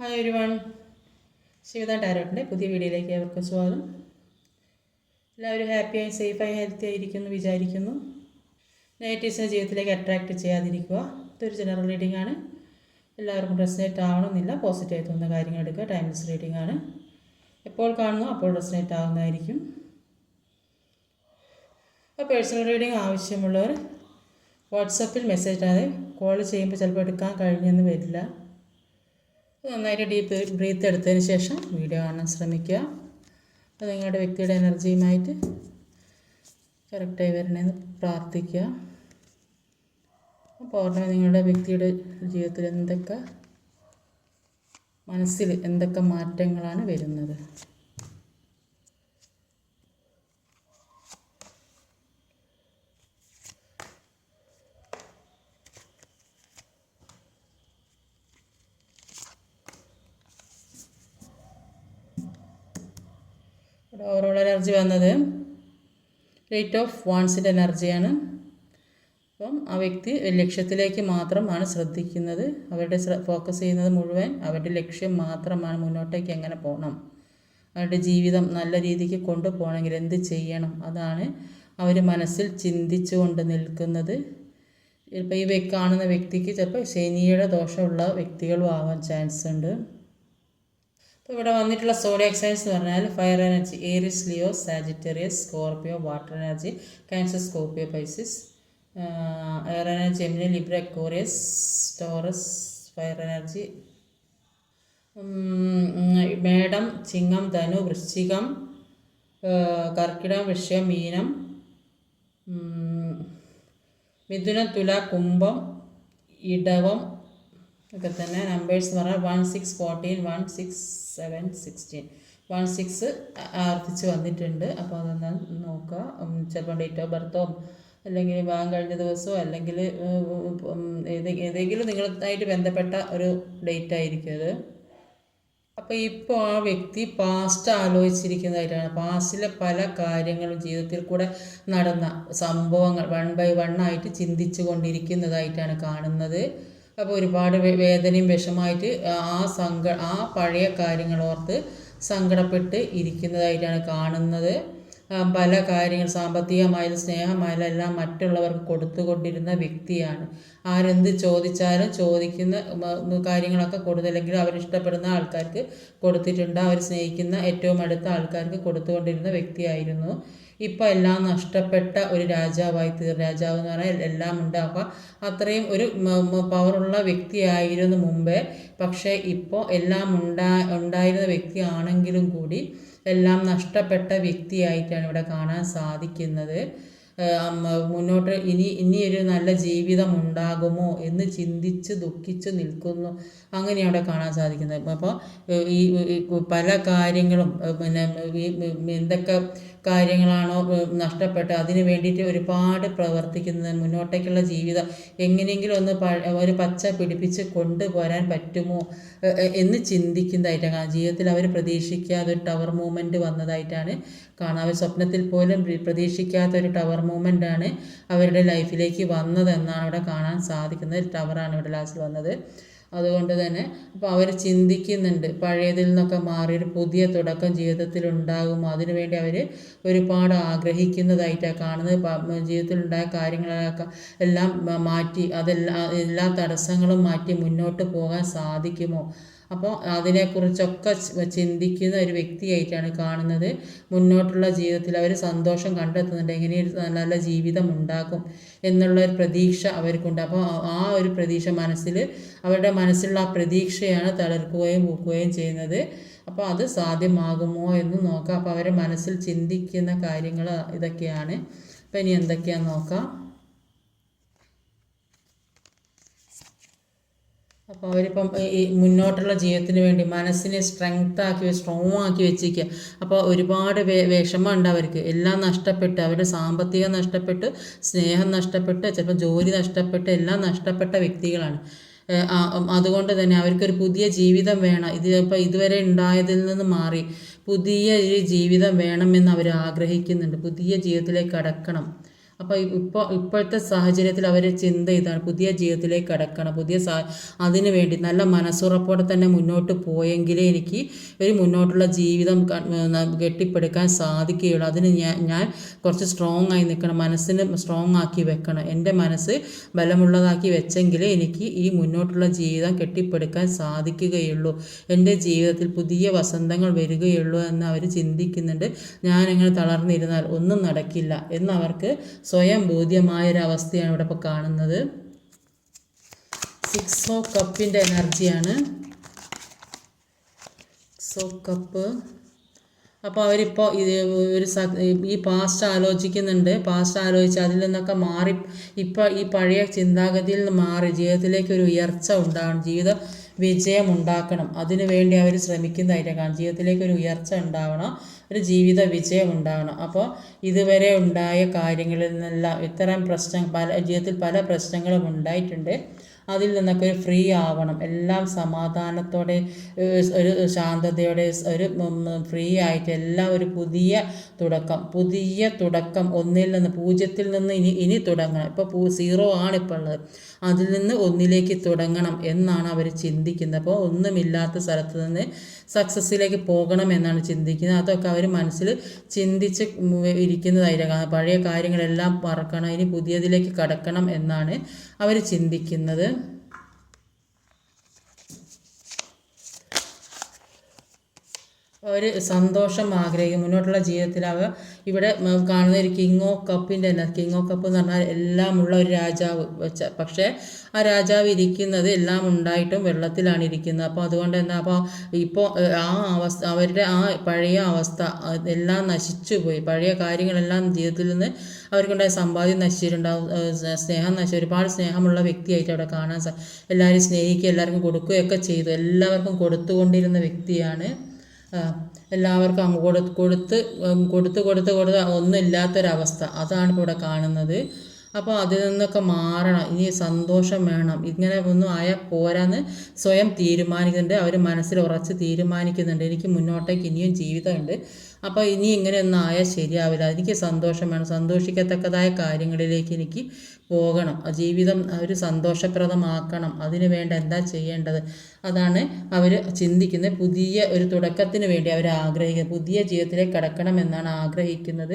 Hi ഒരു one ശിവദാ ടാരോട്ടിന്റെ പുതിയ വീഡിയോയിലേക്ക് അവർക്ക് സ്വാഗതം. എല്ലാവരും ഹാപ്പിയായി സേഫായി ഹെൽത്തി ആയിരിക്കുന്നു വിചാരിക്കുന്നു. നെഗറ്റീവ്സിനെ ജീവിതത്തിലേക്ക് അട്രാക്റ്റ് ചെയ്യാതിരിക്കുക. ഇതൊരു ജനറൽ റീഡിംഗ് ആണ്. എല്ലാവർക്കും റെസിനേറ്റ് ആവണമെന്നില്ല. പോസിറ്റീവായി തോന്നുന്ന കാര്യങ്ങൾ എടുക്കുക. ടൈംലെസ് റീഡിംഗ് ആണ്. എപ്പോൾ കാണുന്നു അപ്പോൾ റെസിനേറ്റ് ആവുന്നതായിരിക്കും. അപ്പോൾ പേഴ്സണൽ റീഡിംഗ് ആവശ്യമുള്ളവർ വാട്സപ്പിൽ മെസ്സേജ് അതായത് കോൾ ചെയ്യുമ്പോൾ ചിലപ്പോൾ എടുക്കാൻ കഴിഞ്ഞെന്ന് വരില്ല. നന്നായിട്ട് ഡീപ്പ് ബ്രീത്ത് എടുത്തതിന് ശേഷം വീഡിയോ കാണാൻ ശ്രമിക്കുക. അപ്പോൾ നിങ്ങളുടെ വ്യക്തിയുടെ എനർജിയുമായിട്ട് കറക്റ്റായി വരണമെന്ന് പ്രാർത്ഥിക്കുക. അപ്പോൾ ഓർമ്മ നിങ്ങളുടെ വ്യക്തിയുടെ ജീവിതത്തിൽ എന്തൊക്കെ മനസ്സിൽ എന്തൊക്കെ മാറ്റങ്ങളാണ് വരുന്നത് ഇവിടെ ഓവറോൾ എനർജി വന്നത് റേറ്റ് ഓഫ് വാൺസിന്റെ എനർജിയാണ് അപ്പം ആ വ്യക്തി ലക്ഷ്യത്തിലേക്ക് മാത്രമാണ് ശ്രദ്ധിക്കുന്നത്. അവരുടെ ഫോക്കസ് ചെയ്യുന്നത് മുഴുവൻ അവരുടെ ലക്ഷ്യം മാത്രമാണ് മുന്നോട്ടേക്ക് എങ്ങനെ പോകണം അവരുടെ ജീവിതം നല്ല രീതിക്ക് കൊണ്ടുപോകണമെങ്കിൽ എന്ത് ചെയ്യണം അതാണ് അവർ മനസ്സിൽ ചിന്തിച്ചു കൊണ്ട് നിൽക്കുന്നത്. ചിലപ്പോൾ ഈ കാണുന്ന വ്യക്തിക്ക് ചിലപ്പോൾ ശനിയുടെ ദോഷമുള്ള വ്യക്തികളും ആവാൻ ചാൻസ് ഉണ്ട്. അപ്പോൾ ഇവിടെ വന്നിട്ടുള്ള സോഡിയക് സയൻസ് എന്ന് പറഞ്ഞാൽ fire energy Aries Leo Sagittarius Scorpio water energy Cancer Scorpio Pisces air energy Gemini Libra Aquarius Taurus fire energy മേടം ചിങ്ങം ധനു വൃശ്ചികം കർക്കിടം വൃശ്യം മീനം മിഥുനം തുല കുംഭം ഇടവം ഒക്കെ തന്നെ നമ്പേഴ്സ് പറഞ്ഞാൽ one six fourteen one six seven sixteen one six ആവർത്തിച്ച് വന്നിട്ടുണ്ട്. അപ്പോൾ അതൊന്ന് നോക്കുക ചിലപ്പോൾ ഡേറ്റ് ഓഫ് ബർത്തോ അല്ലെങ്കിൽ വിവാഹം കഴിഞ്ഞ ദിവസമോ അല്ലെങ്കിൽ ഏതെങ്കിലും നിങ്ങളായിട്ട് ബന്ധപ്പെട്ട ഒരു ഡേറ്റ് ആയിരിക്കും അത്. അപ്പോൾ ഇപ്പോൾ ആ വ്യക്തി പാസ്റ്റ് ആലോചിച്ചിരിക്കുന്നതായിട്ടാണ്. പാസ്റ്റിലെ പല കാര്യങ്ങളും ജീവിതത്തിൽ കൂടെ നടന്ന സംഭവങ്ങൾ വൺ ബൈ വൺ ആയിട്ട് ചിന്തിച്ചു കൊണ്ടിരിക്കുന്നതായിട്ടാണ് കാണുന്നത്. അപ്പോൾ ഒരുപാട് വേദനയും വിഷമായിട്ട് ആ സങ്ക ആ പഴയ കാര്യങ്ങൾ ഓർത്ത് സങ്കടപ്പെട്ട് ഇരിക്കുന്നതായിട്ടാണ് കാണുന്നത്. പല കാര്യങ്ങൾ സാമ്പത്തികമായാലും സ്നേഹമായാലും എല്ലാം മറ്റുള്ളവർക്ക് കൊടുത്തുകൊണ്ടിരുന്ന വ്യക്തിയാണ്. ആരെന്ത് ചോദിച്ചാലും ചോദിക്കുന്ന കാര്യങ്ങളൊക്കെ കൊടുത്തില്ലെങ്കിൽ അവരിഷ്ടപ്പെടുന്ന ആൾക്കാർക്ക് കൊടുത്തിട്ടുണ്ട്. അവർ സ്നേഹിക്കുന്ന ഏറ്റവും അടുത്ത ആൾക്കാർക്ക് കൊടുത്തുകൊണ്ടിരുന്ന വ്യക്തിയായിരുന്നു. ഇപ്പോൾ എല്ലാം നഷ്ടപ്പെട്ട ഒരു രാജാവായി തീർ രാജാവ് എന്ന് പറഞ്ഞാൽ എല്ലാം ഉണ്ടാക്കുക അത്രയും ഒരു പവറുള്ള വ്യക്തിയായിരുന്നു മുമ്പേ. പക്ഷേ ഇപ്പോൾ എല്ലാം ഉണ്ടാ ഉണ്ടായിരുന്ന വ്യക്തിയാണെങ്കിലും കൂടി എല്ലാം നഷ്ടപ്പെട്ട വ്യക്തിയായിട്ടാണ് ഇവിടെ കാണാൻ സാധിക്കുന്നത്. മുന്നോട്ട് ഇനി ഇനിയൊരു നല്ല ജീവിതം ഉണ്ടാകുമോ എന്ന് ചിന്തിച്ച് ദുഃഖിച്ച് നിൽക്കുന്നു. അങ്ങനെയാണ് അവിടെ കാണാൻ സാധിക്കുന്നത്. അപ്പോൾ ഈ പല കാര്യങ്ങളും പിന്നെ എന്തൊക്കെ കാര്യങ്ങളാണോ നഷ്ടപ്പെട്ട് അതിന് വേണ്ടിയിട്ട് ഒരുപാട് പ്രവർത്തിക്കുന്നത് മുന്നോട്ടേക്കുള്ള ജീവിതം എങ്ങനെയെങ്കിലും ഒന്ന് ഒരു പച്ച പിടിപ്പിച്ച് കൊണ്ടുപോരാൻ പറ്റുമോ എന്ന് ചിന്തിക്കുന്നതായിട്ടാണ്. ജീവിതത്തിൽ അവർ പ്രതീക്ഷിക്കാതെ ഒരു ടവർ മൂവ്മെന്റ് വന്നതായിട്ടാണ് കാണാം. അവർ സ്വപ്നത്തിൽ പോലും പ്രതീക്ഷിക്കാത്ത ഒരു ടവർ മൂവ്മെന്റ് ആണ് അവരുടെ ലൈഫിലേക്ക് വന്നതെന്നാണ് അവിടെ കാണാൻ സാധിക്കുന്നത്. ടവറാണ് ഇവിടെ ലാസ്റ്റ് വന്നത്. അതുകൊണ്ട് തന്നെ അപ്പോൾ അവർ ചിന്തിക്കുന്നുണ്ട്. പഴയതിൽ നിന്നൊക്കെ മാറി ഒരു പുതിയ തുടക്കം ജീവിതത്തിൽ ഉണ്ടാകും. അതിനുവേണ്ടി അവർ ഒരുപാട് ആഗ്രഹിക്കുന്നതായിട്ടാണ് കാണുന്നത്. ജീവിതത്തിലുണ്ടായ കാര്യങ്ങളൊക്കെ എല്ലാം മാറ്റി അതെല്ലാം എല്ലാ തടസ്സങ്ങളും മാറ്റി മുന്നോട്ട് പോകാൻ സാധിക്കുമോ? അപ്പോൾ അതിനെക്കുറിച്ചൊക്കെ ചിന്തിക്കുന്ന ഒരു വ്യക്തിയായിട്ടാണ് കാണുന്നത്. മുന്നോട്ടുള്ള ജീവിതത്തിൽ അവർ സന്തോഷം കണ്ടെത്തുന്നുണ്ട്. എങ്ങനെ നല്ല ജീവിതം ഉണ്ടാക്കും എന്നുള്ള ഒരു പ്രതീക്ഷ അവർക്കുണ്ട്. അപ്പോൾ ആ ഒരു പ്രതീക്ഷ മനസ്സിൽ അവരുടെ മനസ്സിലുള്ള ആ പ്രതീക്ഷയാണ് തളർക്കുകയും പൂക്കുകയും ചെയ്യുന്നത്. അപ്പോൾ അത് സാധ്യമാകുമോ എന്ന് നോക്കാം. അപ്പോൾ അവരുടെ മനസ്സിൽ ചിന്തിക്കുന്ന കാര്യങ്ങൾ ഇതൊക്കെയാണ്. അപ്പോൾ ഇനി എന്തൊക്കെയാണെന്ന് നോക്കാം. അപ്പോൾ അവരിപ്പം ഈ മുന്നോട്ടുള്ള ജീവിതത്തിന് വേണ്ടി മനസ്സിനെ സ്ട്രെങ്ത് ആക്കി സ്ട്രോങ് ആക്കി വെച്ചിരിക്കുക അപ്പോൾ ഒരുപാട് വിഷമം ഉണ്ട് അവർക്ക്. എല്ലാം നഷ്ടപ്പെട്ട് അവരുടെ സാമ്പത്തികം നഷ്ടപ്പെട്ട് സ്നേഹം നഷ്ടപ്പെട്ട് ചിലപ്പോൾ ജോലി നഷ്ടപ്പെട്ട് എല്ലാം നഷ്ടപ്പെട്ട വ്യക്തികളാണ്. അതുകൊണ്ട് തന്നെ അവർക്കൊരു പുതിയ ജീവിതം വേണം. ഇത് ഇപ്പോൾ ഇതുവരെ ഉണ്ടായതിൽ നിന്ന് മാറി. പുതിയ ഒരു ജീവിതം വേണമെന്ന് അവർ ആഗ്രഹിക്കുന്നുണ്ട്. പുതിയ ജീവിതത്തിലേക്ക് കടക്കണം. അപ്പോൾ ഇപ്പോൾ ഇപ്പോഴത്തെ സാഹചര്യത്തിൽ അവർ ചിന്ത ഇതാണ് പുതിയ ജീവിതത്തിലേക്ക് കടക്കണം പുതിയ സാ അതിനു വേണ്ടി നല്ല മനസ്സുറപ്പോടെ തന്നെ മുന്നോട്ട് പോയെങ്കിലേ എനിക്ക് ഒരു മുന്നോട്ടുള്ള ജീവിതം കെട്ടിപ്പടുക്കാൻ സാധിക്കുകയുള്ളൂ. അതിന് ഞാൻ ഞാൻ കുറച്ച് സ്ട്രോങ് ആയി നിൽക്കണം മനസ്സിന് സ്ട്രോങ് ആക്കി വെക്കണം. എന്റെ മനസ്സ് ബലമുള്ളതാക്കി വെച്ചെങ്കിലേ എനിക്ക് ഈ മുന്നോട്ടുള്ള ജീവിതം കെട്ടിപ്പടുക്കാൻ സാധിക്കുകയുള്ളൂ. എന്റെ ജീവിതത്തിൽ പുതിയ വസന്തങ്ങൾ വരികയുള്ളൂ എന്ന് അവർ ചിന്തിക്കുന്നുണ്ട്. ഞാനിങ്ങനെ തളർന്നിരുന്നാൽ ഒന്നും നടക്കില്ല എന്നവർക്ക് സ്വയം ബോധ്യമായൊരവസ്ഥയാണ് ഇവിടെ ഇപ്പോൾ കാണുന്നത്. സിക്സ് ഓ കപ്പിന്റെ എനർജിയാണ് സോ കപ്പ് അപ്പോൾ അവരിപ്പോൾ ഇത് ഒരു ഈ പാസ്റ്റ് ആലോചിക്കുന്നുണ്ട്. പാസ്റ്റ് ആലോചിച്ച് അതിൽ നിന്നൊക്കെ മാറി ഇപ്പോൾ ഈ പഴയ ചിന്താഗതിയിൽ നിന്ന് മാറി ജീവിതത്തിലേക്ക് ഒരു ഉയർച്ച ഉണ്ടാകണം ജീവിത വിജയം ഉണ്ടാക്കണം അതിനു വേണ്ടി അവർ ശ്രമിക്കുന്നതായിട്ട് കാണാം ജീവിതത്തിലേക്ക് ഒരു ഉയർച്ച ഉണ്ടാവണം ഒരു ജീവിത വിജയം ഉണ്ടാവണം. അപ്പോൾ ഇതുവരെ ഉണ്ടായ കാര്യങ്ങളിൽ നിന്നെല്ലാം ഇത്തരം പ്രശ്നം പല ജീവിതത്തിൽ പല പ്രശ്നങ്ങളും ഉണ്ടായിട്ടുണ്ട്. അതിൽ നിന്നൊക്കെ ഒരു ഫ്രീ ആവണം. എല്ലാം സമാധാനത്തോടെ ഒരു ശാന്തതയോടെ ഒരു ഫ്രീ ആയിട്ട് എല്ലാം ഒരു പുതിയ തുടക്കം. പുതിയ തുടക്കം ഒന്നിൽ നിന്ന് പൂജ്യത്തിൽ നിന്ന് ഇനി ഇനി തുടങ്ങണം. ഇപ്പോൾ പൂ സീറോ ആണ് ഇപ്പോൾ ഉള്ളത്. അതിൽ നിന്ന് ഒന്നിലേക്ക് തുടങ്ങണം എന്നാണ് അവർ ചിന്തിക്കുന്നത്. അപ്പോൾ ഒന്നുമില്ലാത്ത സ്ഥലത്ത് നിന്ന് സക്സസ്സിലേക്ക് പോകണം എന്നാണ് ചിന്തിക്കുന്നത്. അതൊക്കെ അവർ മനസ്സിൽ ചിന്തിച്ച് ഇരിക്കുന്നതായിരിക്കും പഴയ കാര്യങ്ങളെല്ലാം മറക്കണം. ഇനി പുതിയതിലേക്ക് കടക്കണം എന്നാണ് അവർ ചിന്തിക്കുന്നത്. ഒരു സന്തോഷം ആഗ്രഹിക്കും മുന്നോട്ടുള്ള ജീവിതത്തിൽ അവർ ഇവിടെ കാണുന്ന ഒരു കിങ് ഓഫ് കപ്പിന്റെ തന്നെ. കിങ് ഓഫ് കപ്പ് എന്ന് പറഞ്ഞാൽ എല്ലാമുള്ള ഒരു രാജാവ് പക്ഷേ ആ രാജാവ് ഇരിക്കുന്നത് എല്ലാം ഉണ്ടായിട്ടും വെള്ളത്തിലാണ് ഇരിക്കുന്നത്. അപ്പോൾ അതുകൊണ്ട് തന്നെ അപ്പോൾ ഇപ്പോൾ ആ അവസ്ഥ അവരുടെ ആ പഴയ അവസ്ഥ എല്ലാം നശിച്ചു പോയി. പഴയ കാര്യങ്ങളെല്ലാം ജീവിതത്തിൽ നിന്ന് അവർക്കുണ്ടായ സമ്പാദ്യം നശിച്ചിട്ടുണ്ടാവും സ്നേഹം നശിച്ച. ഒരുപാട് സ്നേഹമുള്ള വ്യക്തിയായിട്ട് അവിടെ കാണാൻ സാ എല്ലാവരും സ്നേഹിക്കുക എല്ലാവർക്കും കൊടുക്കുകയൊക്കെ ചെയ്തു. എല്ലാവർക്കും കൊടുത്തുകൊണ്ടിരുന്ന വ്യക്തിയാണ് എല്ലാവർക്കും അങ്ങ് കൊടു കൊടുത്ത് ഉം, കൊടുത്ത് കൊടുത്ത് കൊടുത്ത് ഒന്നുമില്ലാത്തൊരവസ്ഥ അതാണ് ഇവിടെ കാണുന്നത്. അപ്പോൾ അതിൽ നിന്നൊക്കെ മാറണം. ഇനി സന്തോഷം വേണം. ഇങ്ങനെ ഒന്നും ആയാൽ പോരാന്ന് സ്വയം തീരുമാനിക്കുന്നുണ്ട്. അവർ മനസ്സിൽ ഉറച്ച് തീരുമാനിക്കുന്നുണ്ട്. എനിക്ക് മുന്നോട്ടേക്ക് ഇനിയും ജീവിതമുണ്ട്. അപ്പോൾ ഇനി ഇങ്ങനെയൊന്നും ആയാൽ ശരിയാവില്ല. എനിക്ക് സന്തോഷം വേണം. സന്തോഷിക്കത്തക്കതായ കാര്യങ്ങളിലേക്ക് എനിക്ക് പോകണം. ജീവിതം ഒരു സന്തോഷപ്രദമാക്കണം. അതിനു വേണ്ട എന്താ ചെയ്യേണ്ടത്? അതാണ് അവർ ചിന്തിക്കുന്നത്. പുതിയ ഒരു തുടക്കത്തിന് വേണ്ടി അവർ ആഗ്രഹിക്കുന്നത്. പുതിയ ജീവിതത്തിലേക്ക് കടക്കണം എന്നാണ് ആഗ്രഹിക്കുന്നത്.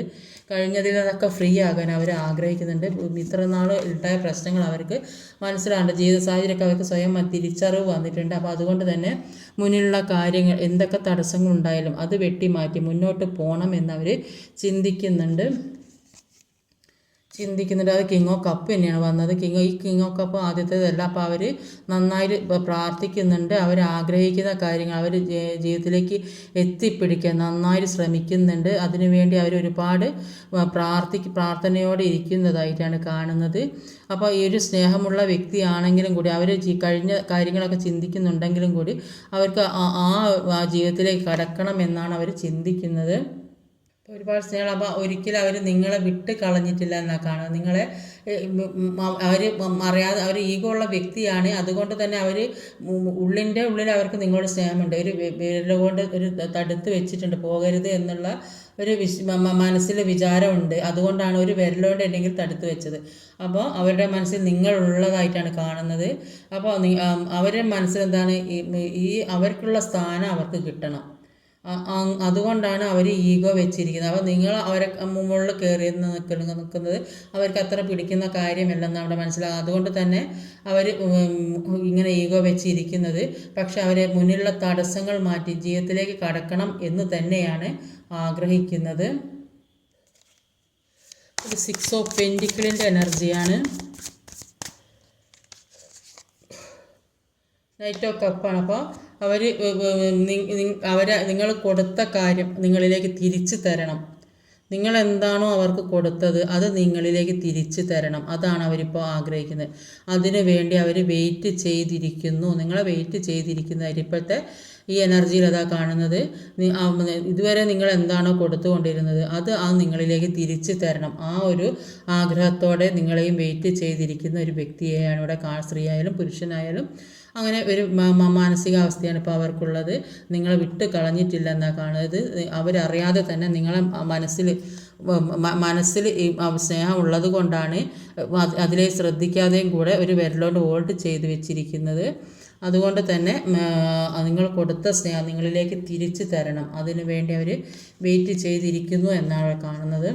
കഴിഞ്ഞതിൽ നിന്നൊക്കെ ഫ്രീ ആകാൻ അവർ ആഗ്രഹിക്കുന്നുണ്ട്. ഇത്ര നാൾ ഉണ്ടായ പ്രശ്നങ്ങൾ അവർക്ക് മനസ്സിലാണ്ട് ജീവിത സാഹചര്യമൊക്കെ അവർക്ക് സ്വയം തിരിച്ചറിവ് വന്നിട്ടുണ്ട്. അപ്പോൾ അതുകൊണ്ട് തന്നെ മുന്നിലുള്ള കാര്യങ്ങൾ എന്തൊക്കെ തടസ്സങ്ങളുണ്ടായാലും അത് വെട്ടിമാറ്റി മുന്നോട്ട് പോകണം എന്നവർ ചിന്തിക്കുന്നുണ്ട്. ചിന്തിക്കുന്നുണ്ട്. അത് കിങ് ഓഫ് കപ്പ് തന്നെയാണ് വന്നത്. കിങ് ഈ കിങ് ഓഫ് കപ്പ് ആദ്യത്തേതല്ല അപ്പോൾ അവർ നന്നായി പ്രാർത്ഥിക്കുന്നുണ്ട്. അവർ ആഗ്രഹിക്കുന്ന കാര്യങ്ങൾ അവർ ജീവിതത്തിലേക്ക് എത്തിപ്പിടിക്കാൻ നന്നായി ശ്രമിക്കുന്നുണ്ട്. അതിനുവേണ്ടി അവർ ഒരുപാട് പ്രാർത്ഥി പ്രാർത്ഥനയോടെ ഇരിക്കുന്നതായിട്ടാണ് കാണുന്നത്. അപ്പോൾ ഈ ഒരു സ്നേഹമുള്ള വ്യക്തിയാണെങ്കിലും കൂടി അവർ കഴിഞ്ഞ കാര്യങ്ങളൊക്കെ ചിന്തിക്കുന്നുണ്ടെങ്കിലും കൂടി അവർക്ക് ആ ജീവിതത്തിലേക്ക് കടക്കണം എന്നാണ് അവർ ചിന്തിക്കുന്നത്. ഒരുപാട് സ്നേഹം. അപ്പോൾ ഒരിക്കലും അവർ നിങ്ങളെ വിട്ട് കളഞ്ഞിട്ടില്ല എന്നാണ് കാണുക. നിങ്ങളെ അവർ അറിയാതെ അവർ ഈഗോ ഉള്ള വ്യക്തിയാണ്. അതുകൊണ്ട് തന്നെ അവർ ഉള്ളിന്റെ ഉള്ളിൽ അവർക്ക് നിങ്ങളോട് സ്നേഹമുണ്ട്. ഒരു വിരൽ കൊണ്ട് ഒരു തടുത്ത് വെച്ചിട്ടുണ്ട്. പോകരുത് എന്നുള്ള ഒരു വിശ് മനസ്സിൽ വിചാരമുണ്ട്. അതുകൊണ്ടാണ് ഒരു വിരലോണ്ട് ഉണ്ടെങ്കിൽ തടുത്ത് വെച്ചത്. അപ്പോൾ അവരുടെ മനസ്സിൽ നിങ്ങളുള്ളതായിട്ടാണ് കാണുന്നത്. അപ്പോൾ അവരുടെ മനസ്സിൽ എന്താണ് ഈ അവർക്കുള്ള സ്ഥാനം അവർക്ക് കിട്ടണം. അതുകൊണ്ടാണ് അവർ ഈഗോ വെച്ചിരിക്കുന്നത്. അപ്പോൾ നിങ്ങൾ അവരെ മുകളിൽ കയറി നിൽക്കുന്ന നിൽക്കുന്നത് അവർക്ക് അത്ര പിടിക്കുന്ന കാര്യമല്ലെന്ന് അവിടെ മനസ്സിലാകും. അതുകൊണ്ട് തന്നെ അവർ ഇങ്ങനെ ഈഗോ വെച്ചിരിക്കുന്നത്. പക്ഷെ അവരെ മുന്നിലുള്ള തടസ്സങ്ങൾ മാറ്റി ജീവിതത്തിലേക്ക് കടക്കണം എന്ന് തന്നെയാണ് ആഗ്രഹിക്കുന്നത്. സിക്സ് ഓഫ് പെന്റിക്കിളിന്റെ എനർജിയാണ് നൈറ്റ് ഓഫ് കപ്പാണ് അപ്പോൾ അവർ അവർ നിങ്ങൾ കൊടുത്ത കാര്യം നിങ്ങളിലേക്ക് തിരിച്ചു തരണം. നിങ്ങൾ എന്താണോ അവർക്ക് കൊടുത്തത് അത് നിങ്ങളിലേക്ക് തിരിച്ചു തരണം. അതാണ് അവരിപ്പോൾ ആഗ്രഹിക്കുന്നത്. അതിനു വേണ്ടി അവർ വെയിറ്റ് ചെയ്തിരിക്കുന്നു. നിങ്ങളെ വെയിറ്റ് ചെയ്തിരിക്കുന്നതായിരിക്കും ഇപ്പോഴത്തെ ഈ എനർജിയിൽ അതാ കാണുന്നത്. ഇതുവരെ നിങ്ങൾ എന്താണോ കൊടുത്തുകൊണ്ടിരുന്നത് അത് ആ നിങ്ങളിലേക്ക് തിരിച്ചു തരണം. ആ ഒരു ആഗ്രഹത്തോടെ നിങ്ങളെയും വെയിറ്റ് ചെയ്തിരിക്കുന്ന ഒരു വ്യക്തിയെയാണ് ഇവിടെ സ്ത്രീയായാലും പുരുഷനായാലും അങ്ങനെ ഒരു മാനസികാവസ്ഥയാണ് ഇപ്പോൾ അവർക്കുള്ളത്. നിങ്ങളെ വിട്ട് കളഞ്ഞിട്ടില്ല എന്നാണ് കാണുന്നത്. അവരറിയാതെ തന്നെ നിങ്ങളെ മനസ്സിൽ മനസ്സിൽ ഈ സ്നേഹം ഉള്ളത് കൊണ്ടാണ് അത് അതിലെ ശ്രദ്ധിക്കാതെയും കൂടെ ഒരു വിരലോട് ഹോൾഡ് ചെയ്ത് വെച്ചിരിക്കുന്നത്. അതുകൊണ്ട് തന്നെ നിങ്ങൾ കൊടുത്ത സ്നേഹം നിങ്ങളിലേക്ക് തിരിച്ചു തരണം. അതിനു വേണ്ടി അവർ വെയിറ്റ് ചെയ്തിരിക്കുന്നു എന്നാണ് കാണുന്നത്.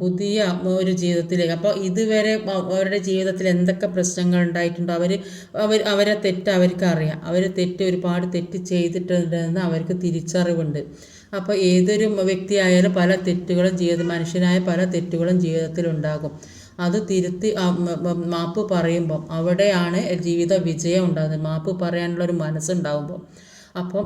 പുതിയ ഒരു ജീവിതത്തിലേക്ക്. അപ്പോൾ ഇതുവരെ അവരുടെ ജീവിതത്തിൽ എന്തൊക്കെ പ്രശ്നങ്ങൾ ഉണ്ടായിട്ടുണ്ടോ? അവർ അവർ അവരെ തെറ്റ് അവർക്ക് അറിയാം. അവർ തെറ്റ് ഒരുപാട് തെറ്റ് ചെയ്തിട്ടുണ്ടെന്ന് അവർക്ക് തിരിച്ചറിവുണ്ട്. അപ്പോൾ ഏതൊരു വ്യക്തിയായാലും പല തെറ്റുകളും ജീവിത മനുഷ്യനായ പല തെറ്റുകളും ജീവിതത്തിൽ ഉണ്ടാകും. അത് തിരുത്തി മാപ്പ് പറയുമ്പം അവിടെയാണ് ജീവിത വിജയം ഉണ്ടാകുന്നത്. മാപ്പ് പറയാനുള്ള ഒരു മനസ്സുണ്ടാകുമ്പോൾ അപ്പം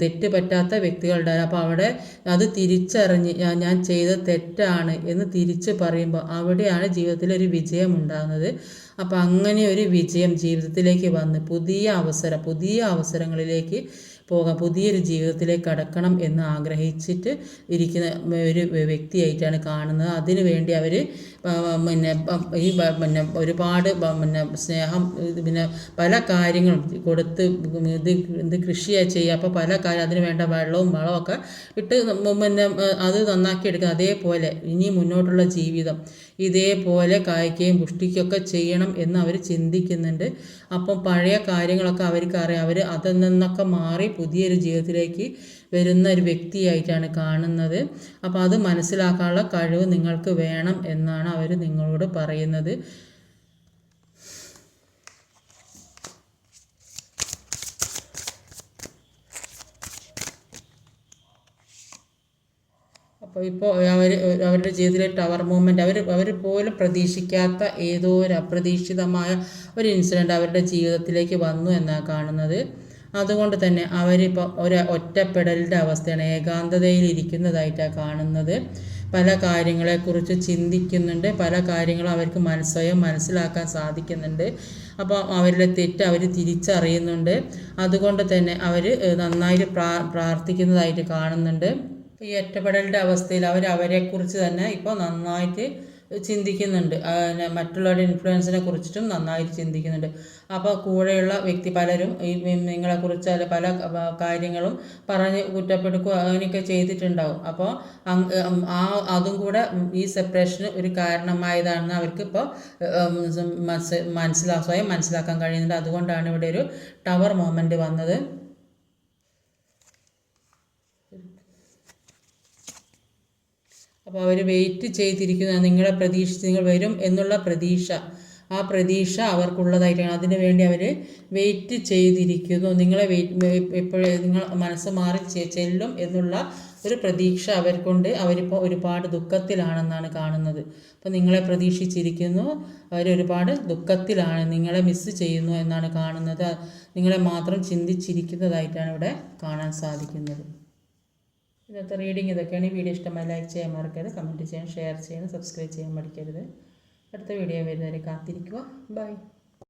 തെറ്റ് പറ്റാത്ത വ്യക്തികളുടെ അപ്പോൾ അവിടെ അത് തിരിച്ചറിഞ്ഞ് ഞാൻ ചെയ്ത തെറ്റാണ് എന്ന് തിരിച്ച് പറയുമ്പോൾ അവിടെയാണ് ജീവിതത്തിൽ ഒരു വിജയം ഉണ്ടാകുന്നത്. അപ്പോൾ അങ്ങനെ ഒരു വിജയം ജീവിതത്തിലേക്ക് വന്ന് പുതിയ അവസരം പുതിയ അവസരങ്ങളിലേക്ക് പോകാം പുതിയൊരു ജീവിതത്തിലേക്ക് കടക്കണം എന്ന് ആഗ്രഹിച്ചിട്ട് ഇരിക്കുന്ന ഒരു വ്യക്തിയായിട്ടാണ് കാണുന്നത്. അതിനുവേണ്ടി അവർ പിന്നെ ഈ പിന്നെ ഒരുപാട് പിന്നെ സ്നേഹം പിന്നെ പല കാര്യങ്ങളും കൊടുത്ത് ഇത് ഇത് കൃഷിയായി ചെയ്യുക. അപ്പോൾ പല കാര്യം അതിന് വേണ്ട വെള്ളവും വളമൊക്കെ ഇട്ട് പിന്നെ അത് നന്നാക്കി എടുക്കുക. അതേപോലെ ഇനി മുന്നോട്ടുള്ള ജീവിതം ഇതേപോലെ കായ്ക്കുകയും പുഷ്ടിക്കുകയൊക്കെ ചെയ്യണം എന്ന് അവർ ചിന്തിക്കുന്നുണ്ട്. അപ്പം പഴയ കാര്യങ്ങളൊക്കെ അവർക്ക് അറിയാം. അവർ അതിൽ നിന്നൊക്കെ മാറി പുതിയൊരു ജീവിതത്തിലേക്ക് വരുന്ന ഒരു വ്യക്തിയായിട്ടാണ് കാണുന്നത്. അപ്പോൾ അത് മനസ്സിലാക്കാനുള്ള കഴിവ് നിങ്ങൾക്ക് വേണം എന്നാണ് അവർ നിങ്ങളോട് പറയുന്നത്. അപ്പോൾ ഇപ്പോൾ അവർ അവരുടെ ജീവിതത്തിലെ ടവർ മൂവ്മെന്റ് അവർ അവർ പോലും പ്രതീക്ഷിക്കാത്ത ഏതോ ഒരു അപ്രതീക്ഷിതമായ ഒരു ഇൻസിഡന്റ് അവരുടെ ജീവിതത്തിലേക്ക് വന്നു എന്നാണ് കാണുന്നത്. അതുകൊണ്ട് തന്നെ അവരിപ്പോൾ ഒരു ഒറ്റപ്പെടലിന്റെ അവസ്ഥയാണ്. ഏകാന്തതയിൽ ഇരിക്കുന്നതായിട്ടാണ് കാണുന്നത്. പല കാര്യങ്ങളെക്കുറിച്ച് ചിന്തിക്കുന്നുണ്ട്. പല കാര്യങ്ങളും അവർക്ക് മനസ്സ് മനസ്സിലാക്കാൻ സാധിക്കുന്നുണ്ട്. അപ്പോൾ അവരുടെ തെറ്റ് അവർ തിരിച്ചറിയുന്നുണ്ട്. അതുകൊണ്ട് തന്നെ അവർ നന്നായിട്ട് പ്രാ പ്രാർത്ഥിക്കുന്നതായിട്ട് കാണുന്നുണ്ട്. ഈ ഒറ്റപ്പെടലിന്റെ അവസ്ഥയിൽ അവർ അവരെക്കുറിച്ച് തന്നെ ഇപ്പോൾ നന്നായിട്ട് ചിന്തിക്കുന്നുണ്ട്. മറ്റുള്ളവരുടെ ഇൻഫ്ലുവൻസിനെ കുറിച്ചിട്ടും നന്നായിട്ട് ചിന്തിക്കുന്നുണ്ട്. അപ്പോൾ കൂടെയുള്ള വ്യക്തി പലരും ഈ നിങ്ങളെക്കുറിച്ച് പല കാര്യങ്ങളും പറഞ്ഞ് കുറ്റപ്പെടുക്കുക അങ്ങനെയൊക്കെ ചെയ്തിട്ടുണ്ടാവും. അപ്പോൾ ആ അതും കൂടെ ഈ സെപ്പറേഷന് ഒരു കാരണമായതാണെന്ന് അവർക്ക് ഇപ്പോൾ മനസ്സിലാ സ്വയം മനസ്സിലാക്കാൻ കഴിയുന്നുണ്ട്. അതുകൊണ്ടാണ് ഇവിടെ ഒരു ടവർ മൊമെന്റ് വന്നത്. അപ്പോൾ അവർ വെയിറ്റ് ചെയ്തിരിക്കുന്ന. നിങ്ങളെ പ്രതീക്ഷിച്ച് നിങ്ങൾ വരും എന്നുള്ള പ്രതീക്ഷ. ആ പ്രതീക്ഷ അവർക്കുള്ളതായിട്ടാണ് അതിനു വേണ്ടി അവർ വെയിറ്റ് ചെയ്തിരിക്കുന്നു. നിങ്ങളെ വെയിറ്റ് എപ്പോഴേ നിങ്ങൾ മനസ്സ് മാറി ചെല്ലും എന്നുള്ള ഒരു പ്രതീക്ഷ അവർക്കുണ്ട്. അവരിപ്പോൾ ഒരുപാട് ദുഃഖത്തിലാണെന്നാണ് കാണുന്നത്. അപ്പോൾ നിങ്ങളെ പ്രതീക്ഷിച്ചിരിക്കുന്നു. അവരൊരുപാട് ദുഃഖത്തിലാണ്. നിങ്ങളെ മിസ്സ് ചെയ്യുന്നു എന്നാണ് കാണുന്നത്. നിങ്ങളെ മാത്രം ചിന്തിച്ചിരിക്കുന്നതായിട്ടാണ് ഇവിടെ കാണാൻ സാധിക്കുന്നത്. ഇന്നത്തെ റീഡിംഗ് ഇതൊക്കെയാണ്. ഈ വീഡിയോ ഇഷ്ടമായി ലൈക്ക് ചെയ്യാൻ മറക്കരുത്. കമന്റ് ചെയ്യാൻ ഷെയർ ചെയ്യാൻ സബ്സ്ക്രൈബ് ചെയ്യാൻ മടിക്കരുത്. അടുത്ത വീഡിയോ വരുന്നവരെ കാത്തിരിക്കുക. ബൈ